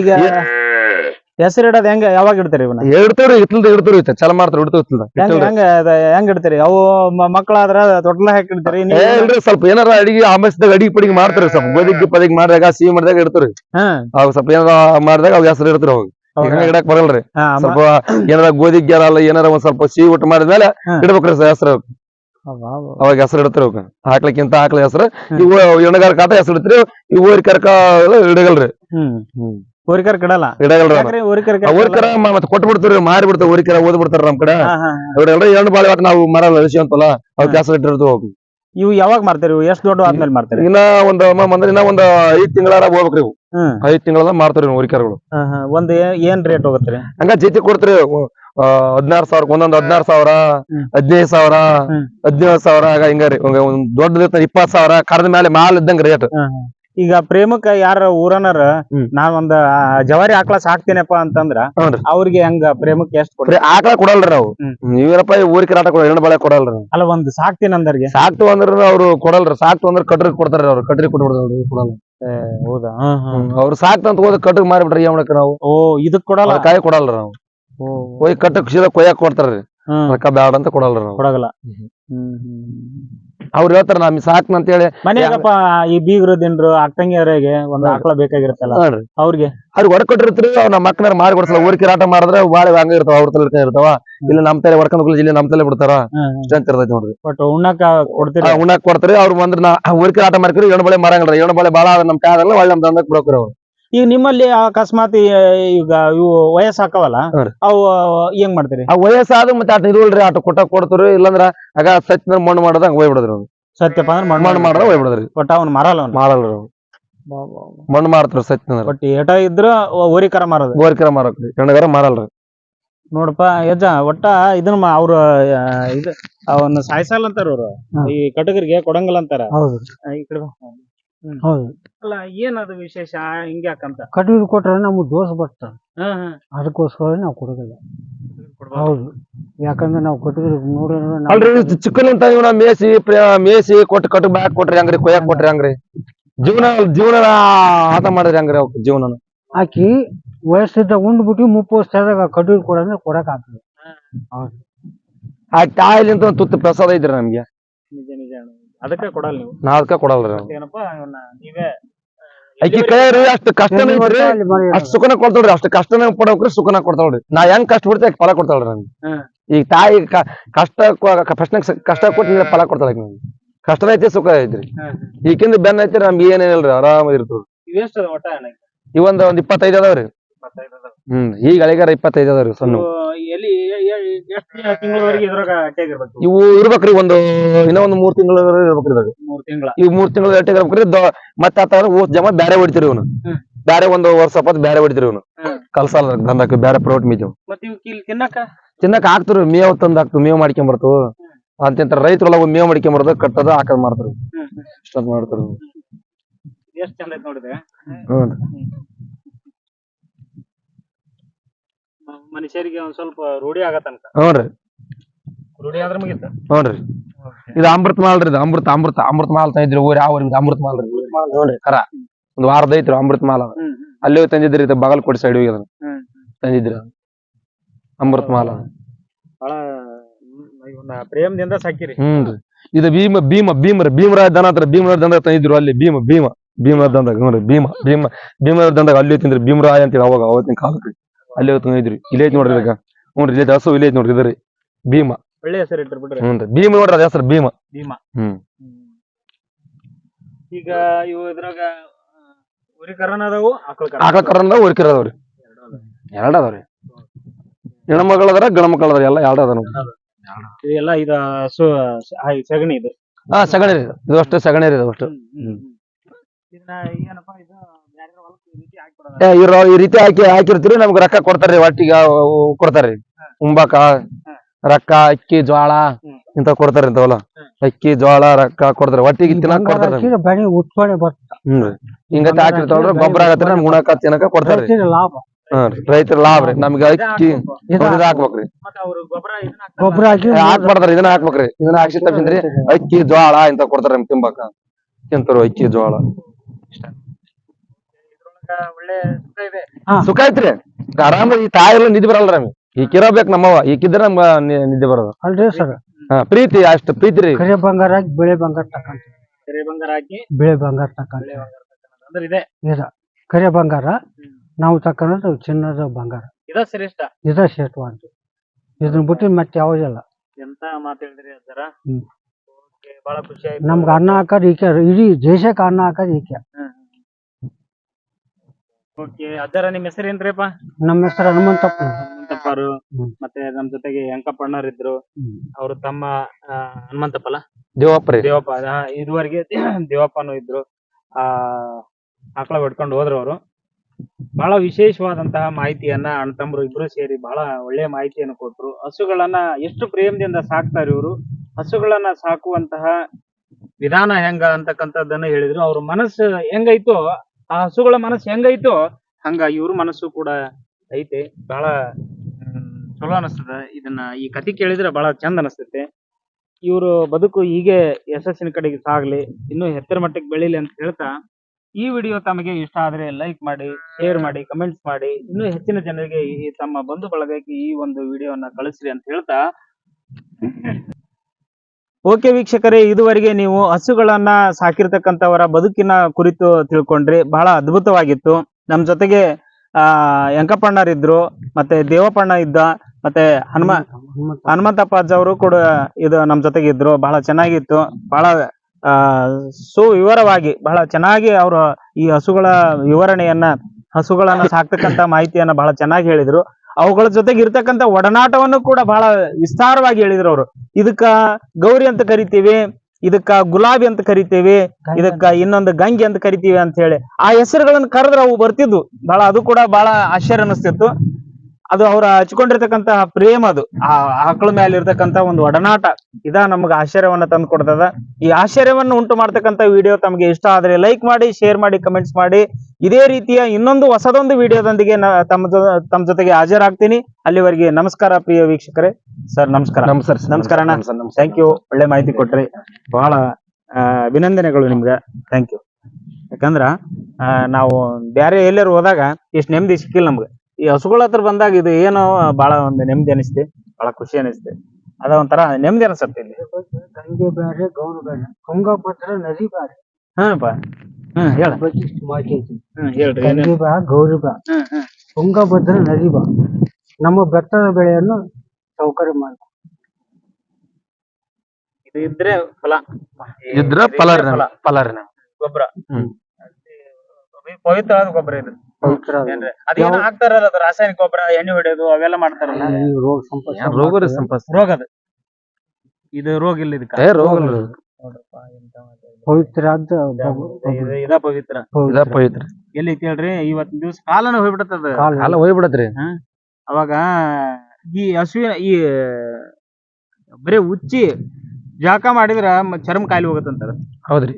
ಈಗ ಹೆಸರು ಇಡೋದ್ ಹೆಂಗ? ಯಾವಾಗ ಇಡ್ತೀರಿ ಇವನ್ನ? ಇಡ್ತೇವ್ರಿ ಇಟ್ಲದ ಇಡ್ತೇವ್ರಿ ಇತ್ತ. ಚಲ ಮಾಡ್ತಾರ ಇಡ್ತೇವ್ ಇಟ್ಲದ ಹೆಂಗ ಹೆಂಗ ಅದ ಹೆಂಗ್ ಇಡ್ತೀರಿ? ಅವು ಮಕ್ಕಳಾದ್ರ ತೊಟ್ಲ ಹಾಕಿ ಇಡ್ತೀರಿ? ಏ ನೀವು ಇಲ್ರಿ ಸ್ವಲ್ಪ ಏನಾರ ಅಡಿಗೆ ಆಮಸ್ದಾಗ ಅಡಿಗೆ ಪಡಿಗೆ ಮಾಡ್ತಾರ ಸ್ವಲ್ಪ ಗೋದಿಗೆ ಪದಿಗೆ ಮಾಡಿದಾಗ ಸಿಹಿ ಮಾಡಿದಾಗ ಇಡ್ತಾರ. ಅವಾಗ ಸ್ವಲ್ಪ ಏನಾರ ಮಾಡಿದಾಗ ಅವ್ ಹೆಸರು ಇಡ್ತಾರ ಅವಾಗ. ಇಡಕ್ ಬರಲ್ರಿ. ಸ್ವಲ್ಪ ಏನಾರ ಗೋಧಿಗೆ ಅಲ್ಲ ಏನಾರ ಒಂದ್ ಸ್ವಲ್ಪ ಸಿಹಿ ಊಟ ಮಾಡಿದ್ಮೇಲೆ. ಇಡ್ಬೇಕ್ರಿ ಹೆಸರು. ಅವಾಗ ಹೆಸರು ಇಡ್ತಾರ ಅವ್ಕ ಹಾಕ್ಲಿಕ್ಕಿಂತ ಹಾಕ್ಲಿ ಹೆಸರು. ಇವು ಎಣ್ಣಗಾರ ಕಾಟ ಹೆಸರು ಇಡ್ತೀರಿ ಇವು ಕರ್ಕ ಇಡಗಲ್ರಿ. ಹ್ಮ್. ಹ್ಮ್. ಕಿಡಲ್ಲ? ಓರಿಕರ್ ಊರಿಕರ ಮತ್ತೆ ಕೊಟ್ಟು ಬಿಡ್ತೀರಿ ಮಾರಿ ಬಿಡ್ತಾರ ಊರಿಕರ ಓದ್ ಬಿಡ್ತಾರ ನಮ್ ಕಡೆ. ಹಾ ಹಾ ಇವ್ರೆಲ್ಲ ಎಣ್ಣು ಬಾಳೆ ನಾವು ಮರಲ್ಲ ಅಳಿಸಿ ಅಂತಲ್ಲ ಅವ್ ಹಾ. ಹೆಸರು ಇಟ್ಟಿರ್ತೀವಿ ಅವ್ಕೆ. ಇವು ಯಾವಾಗ ಮಾರ್ತೀರಿ ಇವು? ಎಷ್ಟ್ ದೊಡ್ಡ ಆದ್ಮೇಲೆ ಮಾರ್ತೀರಿ? ಇನ್ನ ಒಂದ್ ಮ- ಅಂದ್ರೆ ಇನ್ನ ಒಂದ್ ಐದ್ ತಿಂಗಳಾರ ಹೋಗ್ಬೇಕ್ರಿ ಇವು. ಹ್ಮ್. ಐದ್ ತಿಂಗಳ ಮಾಡ್ತಾರಿ ಊರಿಕರಗಳು. ಹಾ, ಹಾ. ಒಂದ್ ಏ- ಏನ್ ರೇಟ್ ಹೋಗತ್ರಿ? ಹಂಗ ಜೊತೆ ಕೊಡ್ತೀರಿ ಹದಿನಾರು ಸಾವಿರ ಒಂದೊಂದ್ ಹದಿನಾರು ಸಾವಿರ ಹ್ಮ್. ಹದಿನೈದು ಸಾವಿರ ಹ್ಮ್. ಹದಿನೇಳು ಸಾವಿರ ಆಗ ಹಿಂಗಾರಿ ಒಂದ್ ದೊಡ್ಡದ ಇಪ್ಪತ್ ಸಾವಿರ ಕರೆದ ಮೇಲೆ ಮಾಲ್ ಇದ್ದಂಗ ರೇಟ್. ಈಗ ಪ್ರೇಮಕ್ಕ ಯಾರ ಊರನಾರ ನಾವ್ ನಾನ್ ಒಂದ್ ಜವಾರಿ ಆಕಳ ಸಾಕ್ತೀನಪ್ಪ ಅಂತಂದ್ರ. ಅವ್ರಿಗೆ ಹೆಂಗ ಪ್ರೇಮಕ್ಕೆ ಎಷ್ಟ್ ಕೊಡ್ರಿ ಆಕಳ ಕೊಡಲ್ರಿ ನಾವು. ಇವ್ರಪ್ಪ ನೀವೇನಪ್ಪ ಕಿರಾಟ ಕೊಡ ಎಣ್ಣೆ ಬಳೆ ಕೊಡಲ್ರಿ. ಅಲ್ಲ ಒಂದ್ ಸಾಕ್ತೀನಿ ಅಂದ್ರಿಗೆ. ಸಾಕ್ತು ಅಂದ್ರ ಅವ್ರು ಕೊಡಲ್ರಿ. ಸಾಕ್ತು ಅಂದ್ರ ಕಟ್ರಿಗೆ ಕೊಡ್ತಾರ ಅವ್ರು. ಕಟ್ರಿ ಕೊಟ್ಬಿಡ್ತಾವ್ರಿ ಕೊಡಲ್ಲ. ಹೌದಾ? ಅವ್ರು ಸಾಕ್ತ ಅಂತ ಹೋದ ಕಟ್ರಿ ಮಾರಿಬಿಟ್ರಿ ಏನ್ ಮಾಡಕ್ ನಾವು. ಓ ಇದಕ್ ಕೊಡಲ್ಲ? ಕಾಯಿ ಕೊಡಲ್ರಿ ನಾವು. ಹೋಯ್ ಹೋಗಿ ಕಟ್ಟಕ್ ಸೀದಾ ಕೊಯ್ಯಾಕ್ ಕೊಡ್ತಾರ್ರಿ. ಹ್ಮ್ ಬೇಡ ಬ್ಯಾಡ ಅಂತ ಕೊಡಲ್ರಿ ನಾವು ಕೊಡಗಲ್ಲ. ಅವ್ರು ಹೇಳ್ತಾರ ನಮ್ ಸಾಕ್ನ ಅಂತ ಹೇಳಿ ಮನೆಯಾಗಪ್ಪ ಈ ಬೀಗರು ದಿಂಡ್ರು ಅಕ್ಕಂಗಿಯರಿಗೆ ಒಂದ್ ಆಕಳ ಬೇಕಾಗಿರುತ್ತಲ್ಲ ನೋಡ್ರಿ ಅವ್ರಿಗೆ. ಅವ್ರಿಗೆ ಹೊಡ್ಕೊಟ್ಟಿರ್ತೀರಿ ಅವ್ರ ನಮ್ಮ ಮಕ್ಕಳ ಮಾರಿ ಕೊಡ್ಸಲ್ಲ. ಊರ್ ಕಿರಾಟ ಮಾಡಿದ್ರೆ ಬಾಳೆ ಹಂಗ ಇರ್ತಾವ ಅವ್ರ ತಲೆ ಇರ್ತಾವ. ಇಲ್ಲ ನಮ್ ತಲೆ ಹೊಡ್ಕೊಂಡ್ ಹೋಗ್ಲಿ ಇಲ್ಲಿ ನಮ್ ತಲೆ ಬಿಡ್ತಾರ. ಅಂತ ಇರ್ತೈತಿ ನೋಡ್ರಿ. ಬಟ್ ಉಣ್ಣಾಕ ಕೊಡ್ತೀರಿ. ಉಣ್ಣಕ್ ಕೊಡ್ತಾರೆ ಅವ್ರು ಬಂದ್ರ ನಾ ಊರ್ ಕಿರಾಟ ಮಾಡ್ಕರಿ ಏಳು ಬಳೆ ಮಾರಂಗಿಲ್ಲ ಎಣ್ಣು ಬಳೆ ಬಾಳ ನಮ್ ಕಾಗಲ್ಲ ಒಳ್ಳೆ ನಮ್ ದಂದಕ್ ಬಿಡೋಕ್ರಿ ಅವ್ರು. ಈಗ ನಿಮ್ಮಲ್ಲಿ ಅಕಸ್ಮಾತ್ ಈಗ ಇವು ವಯಸ್ಸು ಹಾಕವಲ್ಲ ಹ್ಮ್. ಅವು ಹೆಂಗ್ ಮಾಡ್ತೀರಿ? ಆ ವಯಸ್ಸಾದ ಮತ್ತೆ ಆಟ ಇರುವಲ್ರಿ ಆಟ ಕೊಟ್ಟ ಕೊಡ್ತಾರ ಇಲ್ಲಂದ್ರ ಆಗ ಸತ್ಯ ಮಣ್ಣು ಮಾಡೋದಂಗ ಹಂಗ ಹೋಗ್ಬಿಡದ್ರಿ ಅವ್ರು ಸತ್ಯಪ್ಪ ಅಂದ್ರೆ ಮಣ್ಣು ಮಣ್ಣು ಮಾಡೋದ ಹೋಯ್ ಬಿಡದ್ರಿ ಬಟ್ ಅವ್ನು ಮರಲ್ಲ ಅವ್ನು. ಮಾಡಲ್ರಿ ಅವ್ರು ಮಣ್ಣು ಮಾಡ್ತಾರ ಸತ್ಯ ಬಟ್ ಏಟ ಇದ್ರ ಓರಿಕರ ಮಾರೋದು. ಓರಿಕರ ಕಿರ ಮಾರಕ್ರಿ ಎಣ್ಣಗಾರ ಮಾರಲ್ರಿ. ನೋಡಪ್ಪ ಯಜ್ಜ ಒಟ್ಟ ಇದನ್ನ ಅವ್ರು ಇದು ಅವನ್ನ ಸಾಯಿಸಲ್ಲ ಅಂತಾರ ಅವ್ರು. ಈ ಕಟಗರಿಗೆ ಕೊಡಂಗಲ್ಲ ಅಂತಾರ. ಹೌದು. ಈ ಕಡೆ. ಹೌದು. ಅಲ್ಲ ಏನದು ವಿಶೇಷ? ಹಿಂಗ ಯಾಕಂತ? ಕಟ್ಟಿಗೆ ಕೊಟ್ರೆ ನಮ್ಗೆ ದೋಸ್ ಬರ್ತಾರೆ ಹಾ, ಹಾ. ಅದಕ್ಕೋಸ್ಕರ ನಾವು ಕೊಡೋದಿಲ್ಲ. ಹೌದು. ಯಾಕಂದ್ರೆ ನಾವು ಕಟ್ಟಿಗೆ ನೋಡಿದ್ರೆ ನಾವು- ಅಲ್ರಿ ಚಿಕ್ಕಲಿಂತ ಇವ್ನ ಮೇಸಿ ಪ್ರ- ಮೇಸಿ ಕೊಟ್ಟು ಕಟ್ಟು ಬ್ಯಾಗ್ ಕೊಟ್ರಿ ಹಂಗ್ರಿ ಕೊಯ್ಯಾಕ್ ಕೊಟ್ರಿ ಹಂಗ್ರಿ. ಜೀವನ ಜೀವನ ಆತ ಮಾಡಿದ್ರಿ ಹಂಗ್ರಿ ಅವ್ ಜೀವನ ಆಕಿ ವಯಸ್ಸಿದ್ದ ಉಂಡ್ಬಿಟ್ಟು ಮುಪ್ಪು ವರ್ಷದಾಗ ಕಟ್ಟಿಗೆ ಕೊಡಂದ್ರೆ ಕೊಡಕ್ ಆಗ್ತದೆ ಆ ತಾಯಿಲಿಂತ ಒಂದ್ ತುತ್ತು ಪ್ರಸಾದ ಇದ್ರಿ ನಮ್ಗೆ. ಅದಕ್ಕೆ ಕೊಡಲ್ಲ ನೀವು. ನಾ ಅದಕ್ಕ ಕೊಡಲ್ರಿ ನಾವು. ಏನಪ್ಪ ಇವನ್ನ ನೀವೇ ಅಷ್ಟು ಮನೆ ಅಷ್ಟ್ ಸುಖನ ಕೊಡ್ತಾಳ್ರಿ ಅಷ್ಟು ಕಷ್ಟನ ಪಡೋಕ್ರಿ ಸುಖನ ಕೊಡ್ತಾಳ್ರಿ. ನಾ ಹೆಂಗ್ ಕಷ್ಟ ಬಿಡ್ತೀವಿ ಫಲ ಕೊಡ್ತಾಳ್ರಿ ನನ್ಗೆ ಹ್ಮ್. ಈಗ ತಾಯಿ ಕ- ಕಷ್ಟ ಪ್ರಶ್ನೆ ಕಷ್ಟ ಕೊಟ್ಟು ಫಲ ಕೊಡ್ತಾಳ ನಿಮ್ಗೆ. ಕಷ್ಟ ಕಷ್ಟನ ಐತಿ ಸುಖ ಐತ್ರಿ. ಈಕಿಂದ ಬೆನ್ನ ಐತಿ ನಮ್ಗೆ ಏನೇನಿಲ್ರಿ ಆರಾಮ ಇರ್ತದ ಇವೆಷ್ಟು ಅದ ಒಟ್ಟ ಅಣ್ಣ? ಇವೊಂದ್ ಒಂದ್ ಇಪ್ಪತ್ತೈದು ಅದಾವ್ರಿ. ಹ್ಮ್ ಈಗ ಹಳೆಗಾರ ಇಪ್ಪತ್ತೈದು ಅದಾವ್ರಿ ಸಣ್ಣ ಇವು ಎಲ್ಲಿ ಎ- ಎ- ಎಷ್ಟು ತಿಂಗಳವರೆಗೆ ಇದ್ರಾಗ ಅಟ್ಯಾಗಿರ್ಬೇಕು ಇವು ಇರ್ಬೇಕ್ರಿ ಒಂದು ಇನ್ನ ಒಂದು ಮೂರ್ ತಿಂಗಳ ಇರ್ಬೇಕ್ರಿ ಇದಾಗ ಮೂರ್ ತಿಂಗಳ. ಇವ್ ಮೂರ್ ತಿಂಗಳ ಇರ್ಬೇಕ್ರಿ ದೊ- ಮತ್ತೆ ಜಮ ಬ್ಯಾರೆ ಹೊಡಿತೀರಿ ಇವನು. ಹ್ಮ್. ಬ್ಯಾರೆ ಒಂದು ವರ್ಷ ಪತ್ ಬ್ಯಾರೆ ಹೊಡಿತೀರಿ ಇವನು. ಹ್ಮ್. ಕಲ್ಸಲ್ಲ ಗಂಧಕ್ಕೆ ಬ್ಯಾರೆ ಪ್ರೌಟ್ ಮೀಜು. ಮತ್ತೆ ಇವ್ ಇಲ್ಲಿ ತಿನ್ನಕ ತಿನ್ನಕ್ ಹಾಕ್ತಾರ ಮೇವ್ ತಂದ್ ಹಾಕ್ತು ಮೇವ್ ಮಾಡ್ಕೊಂಡ್ ಅಂತ ರೈತರೆಲ್ಲ ಒಂದ್ ಮೇವ್ ಮಾಡ್ಕೊಂಡ್ ಬರೋದು ಕಟ್ಟದ ಹಾಕದ್ ಮಾಡ್ತಾರ. ಇಷ್ಟೊಂದ್ ಮಾಡ್ತಾರ. ಎಷ್ಟ್ ಚಂದ ಐತ್ ನೋಡಿದೆ ಹ್ಮ್. ಮನುಷ್ಯರಿಗೆ ಒಂದ್ ಸ್ವಲ್ಪ ರೂಢಿ ಆಗತ್ತನಕ ಹ್ಞೂನ್ರಿ ರೂಢಿ ಆದ್ರ ಮುಗಿತ. ಹ್ಞೂನ್ರಿ ಇದು ಅಮೃತ ಮಾಲ್ ರೀ ಇದು ಅಮೃತ ಅಮೃತ ಅಮೃತ ಮಾಲ್ ತಂದಿದ್ರಿ ಊರ್ ಯಾವ ಊರಿಗೆ ಅಮೃತ ಮಾಲ್ ರೀ? ನೋಡ್ರಿ ಕರ. ಒಂದ್ ವಾರದ ಐತ್ರಿ ಅಮೃತ ಮಾಲ್ ಅದ. ಅಲ್ಲಿ ಹೋಗಿ ತಂದಿದ್ರಿ ಇದು ಬಾಗಲಕೋಟೆ ಸೈಡ್ ಹೋಗಿ ಅದನ್ನ ತಂದಿದ್ರಿ ಅದು. ಅಮೃತ ಮಾಲ್ ಅದ. ಬಹಳ ಇವನ್ನ ಪ್ರೇಮದಿಂದ ಸಾಕಿರಿ. ಹ್ಮ್ ರೀ. ಇದು ಭೀಮ ಭೀಮ ಭೀಮ ರೀ. ಭೀಮರಾಜ ದನ ಹತ್ರ ಭೀಮರಾಜ ದಂಡ ತಂದಿದ್ರು ಅಲ್ಲಿ. ಭೀಮ ಭೀಮ ಭೀಮರಾಜ ದಂದಾಗ ನೋಡ್ರಿ ಭೀಮ ಭೀಮ ಭೀಮರಾಜ ದಂದಾಗ ಅಲ್ಲಿ ತಿಂದ್ರಿ ಭೀಮರಾಯ ಅಂತೇಳಿ ಅವಾಗ ಅವತ್ತಿನ ಕಾಲಕ್ಕೆ. ಅಲ್ಲಿ ಹೋಗಿ ತಂದಿದ್ರಿ ಇಲ್ಲೇ ಐತಿ ನೋಡ್ರಿ ಈಗ. ಹುನ್ರಿ ಇಲ್ಲೇ ದಾಸು ಇಲ್ಲೇ ಐತಿ ನೋಡ್ರಿ ಇದ್ರಿ. ಭೀಮ. ಒಳ್ಳೆ ಹೆಸರು ಇಟ್ಟರು ಬಿಡ್ರಿ ಹ್ಞೂ ರೀ ಭೀಮ ನೋಡ್ರಿ ಅದ ಹೆಸರು ಭೀಮ. ಭೀಮ. ಈಗ ಇವು ಇದ್ರಾಗ ಉರಿ ಕರನ ಅದಾವು ಆಕಳ ಕರನ ಆಕಳ ಕರಂದ ಉರ್ಕಿರ ಅದಾವ್ರಿ ಎರಡ್ ಅದಾವ್ರಿ ಹೆಣ್ಮಕ್ಳು ಅದಾರ ಗಂಡ ಮಕ್ಳು ಅದಾರ ಎಲ್ಲ ಎರಡು ಅದಾವ ನೋಡ್ರಿ. ಇದೆಲ್ಲ ಇದು ಸು ಸಗಣಿ ಇದು. ಹಾ ಸಗಣಿ ರೀ. ಇದು ಅಷ್ಟು ಸಗಣಿ ರೀ ಇದು ಅಷ್ಟು. ಇದನ್ನ ಏನಪ್ಪ ಇದು ಈ ರೀತಿ ಹಾಕ್ಬಿಡೋದು. ಏ, ಇವ್ರು ಈ ರೀತಿ ಹಾಕಿ ಹಾಕಿರ್ತೀರಿ ನಮ್ಗೆ ರೊಕ್ಕ ಕೊಡ್ತಾರ್ರಿ ಒಟ್ಟಿಗೆ ಕೊಡ್ತಾರ್ರಿ. ಉಂಬಾಕ ರೊಕ್ಕ ಅಕ್ಕಿ ಜೋಳ. ಇಂತ ಕೊಡ್ತಾರ ಇಂತವಲ್ಲ ಅಕ್ಕಿ ಜೋಳ ರೊಕ್ಕ ಕೊಡ್ತಾರ ಒಟ್ಟಿಗೆ ತಿನ್ನಕ್ ಕೊಡ್ತಾರ ಬೆಳೆ ಉತ್ಪಾದನೆ ಬರ್ತದೆ. ಹ್ಮ್ ಹಿಂಗತಿ ಹಾಕಿರ್ತಾವ್ರಿ ಗೊಬ್ಬರ ಆಗತ್ತೆ ನಮ್ಗೆ ಉಣಕ ತಿನ್ನಕ ಕೊಡ್ತಾರ ರೈತರ ಲಾಭ. ರೀ ರೈತರ ಲಾಭ ರೀ. ನಮ್ಗೆ ಅಕ್ಕಿ ಹಾಕ್ಬೇಕ್ರಿ ಗೊಬ್ಬರ ಇದನ್ನ ಹಾಕಿ ಹಾಕ್ಬಾರ್ದ್ರಿ ಇದನ್ನ ಹಾಕ್ಬೇಕ್ರಿ ಇದನ್ನ ಹಾಕ್ಸಿ ತಪ್ಪಿಂದ್ರಿ ಅಕ್ಕಿ ಜೋಳ ಇಂತ ಕೊಡ್ತಾರ ನಮ್ಗೆ ತಿಂಬಾಕ ತಿಂತಾರ ಅಕ್ಕಿ ಜೋಳ ಸುಖ ಐತ್ರಿ. ಆರಾಮ ಈ ತಾಯಿ ಎಲ್ಲ ನಿದ್ದೆ ಬರಲ್ಲ ನಮ್ಗೆ. ಈಕಿರಬೇಕು ನಮ್ಮವ್ವ. ಈಕಿದ್ರೆ ನಮ್ಗ ನಿ- ನಿದ್ದೆ ಬರೋದು. ಅಲ್ರಿ ಸರ್. ಹಾ ಪ್ರೀತಿ ಅಷ್ಟು ಪ್ರೀತಿ ರೀ. ಕರೆ ಬಂಗಾರ ಹಾಕಿ ಬೆಳೆ ಬಂಗಾರ ತಕ್ಕಂತ ಕರಿ ಬಂಗಾರ ಹಾಕಿ ಬೆಳೆ ಬಂಗಾರ ತಕ್ಕಂತ ಒಳ್ಳೆ ಬಂಗಾರ. ಅಂದ್ರೆ ಇದೆ. ಇದ ಕರೆ ಬಂಗಾರ ನಾವು ತಕ್ಕನದು ಚಿನ್ನದ ಬಂಗಾರ. ಇದ ಶ್ರೇಷ್ಠ. ಇದ ಶ್ರೇಷ್ಠವಾದ ಇದನ್ನ ಬಿಟ್ಟು ಮತ್ತೆ ಯಾವುದಿಲ್ಲ ಎಂತ ಮಾತಾಡಿದ್ರಿ ಸರ ಹ್ಮ್. Okay, ಬಹಳ ಖುಷಿ ಆಯ್ತು. ನಮ್ಗೆ ಅನ್ನ ಹಾಕೋದು ಈಕೆ ಇಡೀ ದೇಶಕ್ಕೆ ಅನ್ನ ಹಾಕೋದು ಈಕೆ. ಓಕೆ ನಿಮ್ಮ ನಿಮ್ ಹೆಸರೇನ್ರಿಪ್ಪ ನಮ್ಮ ಹೆಸರು ಹನುಮಂತಪ್ಪ. ಹನುಮಂತಪ್ಪರು. ಮತ್ತೆ ನಮ್ ಜೊತೆಗೆ ಯಂಕಪ್ಪಣ್ಣರ್ ಇದ್ರು. ಅವ್ರ ಅವ್ರು ತಮ್ಮ ಆ, ಹನುಮಂತಪ್ಪಲ್ಲ? ದೇವಪ್ಪ ರೀ. ದೇವಪ್ಪ ಆ, ಇದುವರೆಗೆ ದೇವಪ್ಪನು ಇದ್ರು. ಆ ಆಕಳ ಹೊಡ್ಕೊಂಡು ಹೋದ್ರು ಅವರು. ಬಹಳ ವಿಶೇಷವಾದಂತಹ ಮಾಹಿತಿಯನ್ನ ಅಣ್ಣ ತಮ್ಮರು ಇಬ್ರು ಸೇರಿ ಬಹಳ ಒಳ್ಳೆಯ ಮಾಹಿತಿಯನ್ನು ಕೊಟ್ರು. ಹಸುಗಳನ್ನ ಎಷ್ಟು ಪ್ರೇಮದಿಂದ ಸಾಕ್ತಾರೆ ಇವರು. ಹಸುಗಳನ್ನ ಸಾಕುವಂತಹ ವಿಧಾನ ಹೆಂಗ ಅಂತಕ್ಕಂಥದ್ದನ್ನ ಹೇಳಿದ್ರು. ಅವ್ರ ಮನಸ್ಸು ಹೆಂಗೈತೋ ಆ ಹಸುಗಳ ಮನಸ್ಸು ಹೆಂಗೈತೋ ಹಂಗ ಇವ್ರ ಮನಸ್ಸು ಕೂಡ ಐತೆ. ಬಹಳ ಚಲೋ ಅನಿಸ್ತದ. ಇದನ್ನ ಈ ಕಥೆ ಕೇಳಿದ್ರೆ ಬಹಳ ಚಂದ ಅನಿಸ್ತೈತೆ. ಇವರು ಬದುಕು ಹೀಗೆ ಯಶಸ್ಸಿನ ಕಡೆಗೆ ಸಾಗ್ಲಿ, ಇನ್ನೂ ಎತ್ತರ ಮಟ್ಟಕ್ಕೆ ಬೆಳೀಲಿ ಅಂತ ಹೇಳ್ತಾ, ಈ ವಿಡಿಯೋ ತಮಗೆ ಇಷ್ಟ ಆದ್ರೆ ಲೈಕ್ ಮಾಡಿ ಶೇರ್ ಮಾಡಿ ಕಮೆಂಟ್ಸ್ ಮಾಡಿ, ಇನ್ನೂ ಹೆಚ್ಚಿನ ಜನರಿಗೆ ಈ ತಮ್ಮ ಬಂಧು ಬಳಗಕ್ಕೆ ಈ ಒಂದು ವಿಡಿಯೋನ ಕಳಿಸ್ರಿ ಅಂತ ಹೇಳ್ತಾ ಓಕೆ ವೀಕ್ಷಕರೇ, ಇದುವರೆಗೆ ನೀವು ಹಸುಗಳನ್ನ ಸಾಕಿರ್ತಕ್ಕಂಥವರ ಬದುಕಿನ ಕುರಿತು ತಿಳ್ಕೊಂಡ್ರಿ. ಬಹಳ ಅದ್ಭುತವಾಗಿತ್ತು. ನಮ್ಮ ಜೊತೆಗೆ, ಆ ಯಂಕಪ್ಪಣ್ಣರಿದ್ರು ಮತ್ತೆ ದೇವಪ್ಪಣ್ಣ ಇದ್ದ, ಮತ್ತೆ ಹನುಮ ಹನುಮಂತ ಹನುಮಂತಪ್ಪ ಅವರು ಕೂಡ ಇದು ನಮ್ಮ ಜೊತೆಗೆ ಇದ್ರು. ಬಹಳ ಚೆನ್ನಾಗಿತ್ತು. ಬಹಳ, ಆ, ಸುವಿವರವಾಗಿ, ಬಹಳ ಚೆನ್ನಾಗಿ ಅವರು ಈ ಹಸುಗಳ ವಿವರಣೆಯನ್ನ, ಹಸುಗಳನ್ನ ಸಾಕ್ತಕ್ಕಂತ ಮಾಹಿತಿಯನ್ನ ಬಹಳ ಚೆನ್ನಾಗಿ ಹೇಳಿದ್ರು. ಅವುಗಳ ಜೊತೆಗೆ ಇರ್ತಕ್ಕಂಥ ಒಡನಾಟವನ್ನು ಕೂಡ ಬಹಳ ವಿಸ್ತಾರವಾಗಿ ಹೇಳಿದ್ರು ಅವರು. ಇದಕ್ಕ ಗೌರಿ ಅಂತ ಕರಿತೀವಿ ಇದಕ್ಕ ಗುಲಾಬಿ ಅಂತ ಕರಿತೀವಿ ಇದಕ್ಕ ಇನ್ನೊಂದು ಗಂಗೆ ಅಂತ ಕರಿತೀವಿ ಅಂತ ಹೇಳಿ. ಆ ಹೆಸರುಗಳನ್ನು ಕರೆದ್ರೆ ಅವು ಬರ್ತಿದ್ವು. ಬಹಳ ಅದು ಕೂಡ ಬಹಳ ಆಶ್ಚರ್ಯ ಅನಿಸ್ತಿತ್ತು ಅದು ಅವ್ರ ಹಚ್ಕೊಂಡಿರ್ತಕ್ಕಂತ ಪ್ರೇಮ ಅದು. ಆ ಆಕಳ ಮೇಲೆ ಇರ್ತಕ್ಕಂತ ಒಂದು ಒಡನಾಟ. ಇದ ನಮ್ಗೆ ಆಶ್ಚರ್ಯವನ್ನ ತಂದು ಕೊಡ್ತದ. ಈ ಆಶ್ಚರ್ಯವನ್ನು ಉಂಟು ಮಾಡ್ತಕ್ಕಂತ ವಿಡಿಯೋ ತಮಗೆ ಇಷ್ಟ ಆದ್ರೆ ಲೈಕ್ ಮಾಡಿ ಶೇರ್ ಮಾಡಿ ಕಮೆಂಟ್ಸ್ ಮಾಡಿ. ಇದೇ ರೀತಿಯ ಇನ್ನೊಂದು ಹೊಸದೊಂದು ವಿಡಿಯೋದೊಂದಿಗೆ ತಮ್ಮ ತಮ್ಮ ಜೊತೆಗೆ ಹಾಜರಾಗ್ತೀನಿ. ಅಲ್ಲಿವರೆಗೆ ನಮಸ್ಕಾರ ಪ್ರಿಯ ವೀಕ್ಷಕರೇ. ಸರ್ ನಮಸ್ಕಾರ. ನಮಸ್ಕಾರ ನಮಸ್ಕಾರ ಥ್ಯಾಂಕ್ ಯು ಒಳ್ಳೆ ಮಾಹಿತಿ ಕೊಟ್ರಿ. ಬಹಳ ಆ, ಅಭಿನಂದನೆಗಳು ನಿಮ್ಗೆ. ಥ್ಯಾಂಕ್ ಯು ಯಾಕಂದ್ರ ನಾವು ಬ್ಯಾರೆ ಎಲ್ಲರೂ ಹೋದಾಗ ಇಷ್ಟು ನೆಮ್ಮದಿ ಸಿಕ್ಕಿಲ್ಲ ನಮ್ಗೆ. ಈ ಹಸುಗಳ ಹತ್ರ ಬಂದಾಗ ಇದು ಏನೋ ಬಹಳ ಒಂದು ನೆಮ್ಮದಿ ಅನಿಸ್ತಿ ಬಹಳ ಖುಷಿ ಅನಿಸ್ತಿ. ಅದ ಒಂಥರ ನೆಮ್ಮದಿ ಅನಿಸುತ್ತೆ ಇಲ್ಲಿ. ಗಂಗೆ ಬೇರೆ ಗೌರು ಬೇರೆ ತುಂಗಭದ್ರ ನದಿ ಬೇರೆ ಹಾ ಹ್ಮ್ ಹೇಳ. ಹೇಳ್ರಿ ಗಂಗೆ ಬಾ ಗೌರಿ ಬಾ ತುಂಗಭದ್ರ ನದಿ ಬಾ ನಮ್ಮ ಬೆಟ್ಟದ ಬೆಳೆಯನ್ನು ಸೌಕರ್ಯ ಮಾಡಿ ಇದು ಇದ್ರೆ ಫಲ. ಇದ್ರ ಇದು ಫಲ. ಫಲ. ಗೊಬ್ಬರ. ಹ್ಮ್. ಪವಿತ್ರವಾದ ಗೊಬ್ಬರ ಇದು. ಅದೇನು ಹಾಕ್ತಾರಲ್ಲ ಅದು. ರಾಸಾಯನಿಕ ಗೊಬ್ಬರ ಎಣ್ಣೆ ಹೊಡೆಯೋದು ಅವೆಲ್ಲ ಮಾಡ್ತಾರಲ್ಲ ರೋಗ ಸಂಪರ್ಕ ರೋಗ ರೀ ರೋಗ ಅದು. ಇದು ರೋಗ ಇಲ್ಲ ಇದಕ್ಕ. ಏ ರೋಗ ಇಲ್ಲ. ಪವಿತ್ರ ಅಂತ ಇದು- ಪವಿತ್ರ. ಇದ ಪವಿತ್ರ. ಎಲ್ಲಿ ಐತಿ ಹೇಳ್ರಿ? ಇವತ್ತಿನ ದಿವಸ ಕಾಲನ ಹೋಗ್ಬಿಡತ್ತದ ಕಾಲ ಹೋಗ್ಬಿಡತ್ರಿ. ಅವಾಗ ಈ ಹಸುವಿನ ಈ ಬರೇ ಉಚ್ಚಿ ಜಾಕ ಮಾಡಿದ್ರ ಚರ್ಮ ಕಾಯಿಲೆ ಹೋಗತ್ತಂತಾರ ಹೌದ್ರಿ.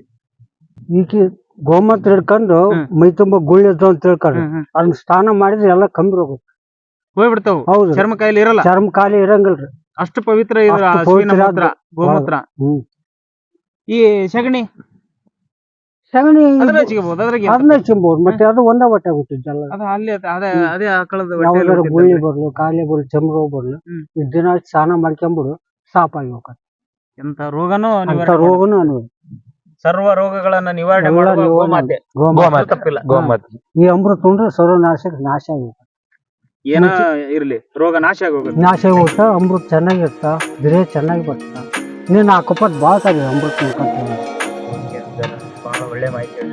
ಈಕಿ ಗೋಮೂತ್ರ ಹಿಡ್ಕೊಂಡು ಮೈ ತುಂಬಾ ಗುಳ್ಳಿದ್ದು ಅಂತ ತಿಳ್ಕೊಂಡು. ಅದನ್ನ ಸ್ನಾನ ಮಾಡಿದ್ರೆ ಎಲ್ಲ ಕಮ್ಮಿ ರೋಗ ಹೋಗ್ಬಿಡ್ತಾವ. ಹೌದು. ಚರ್ಮ ಕಾಯಿಲೆ ಇರಲ್ಲ. ಚರ್ಮ ಖಾಲಿ ಇರಂಗಿಲ್ರಿ. ಅಷ್ಟು ಪವಿತ್ರ ಇದ್ರ ಅಷ್ಟು ಹಸುವಿನ ಪವಿತ್ರ ಮೂತ್ರ ಗೋಮೂತ್ರ. ಹ್ಮ್. ಈ ಸಗಣಿ? ಸಗಣಿ ಅದನ್ನ ಹಚ್ಕೋಬಹುದು ಅದ್ರಾಗ ಏನ್ ಅದನ್ನ ಚಿಂಬೋದು ಮತ್ತೆ ಅದು ಒಂದೇ ಬಟ್ಟೆ ಹುಟ್ಟಿದ್ದಲ್ಲ ಅದು ಅಲ್ಲಿ ಅದ- ಅದೇ ಅದೇ ಆಕಳದ ಯಾವ್ದಾರ ಗುಳ್ಳಿ ಬರ್ಲು ಕಾಯಿಲೆ ಬರ್ಲು ಚರ್ಮ ರೋಗ ಬರ್ಲು ಹ್ಮ್. ದಿನ ಸ್ನಾನ ಮಾಡ್ಕೊಂಬಿಡು ಸಾಪಾಗಿ ಹೋಗತ್ತೆ. ಎಂತ ರೋಗನೂ ಅಂತ ನಿವಾರಣೆ ರೋಗನು ಅನ್ಬೋದು ಸರ್ವ ರೋಗಗಳನ್ನ ನಿವಾರಣೆ ಎಲ್ಲ ಮಾಡುವ ನಿವಾರಣೆ ಗೋಮಾತೆ. ಗೋಮಾತೆ. ಗೋಮಾತೆ. ತಪ್ಪಿಲ್ಲ. ಗೋಮಾತೆ. ಈ ಅಮೃತ ಉಂಡ್ರೆ ಸರ್ವ ನಾಶ ಆಗುತ್ತೆ. ಏನ ಇರ್ಲಿ ರೋಗ ನಾಶ ಆಗೋಗುತ್ತೆ. ನಾಶ ಆಗುತ್ತ ಅಮೃತ ಚೆನ್ನಾಗಿರ್ತ ಬಿರೆ ಚೆನ್ನಾಗಿ ಬರ್ತಾ ನೀನ್ ಆ ಕಪ್ಪತ್ ಭಾಳ ತಾಗಿ ಅಮೃತ ಬಹಳ ಒಳ್ಳೆ ಮಾಹಿತಿ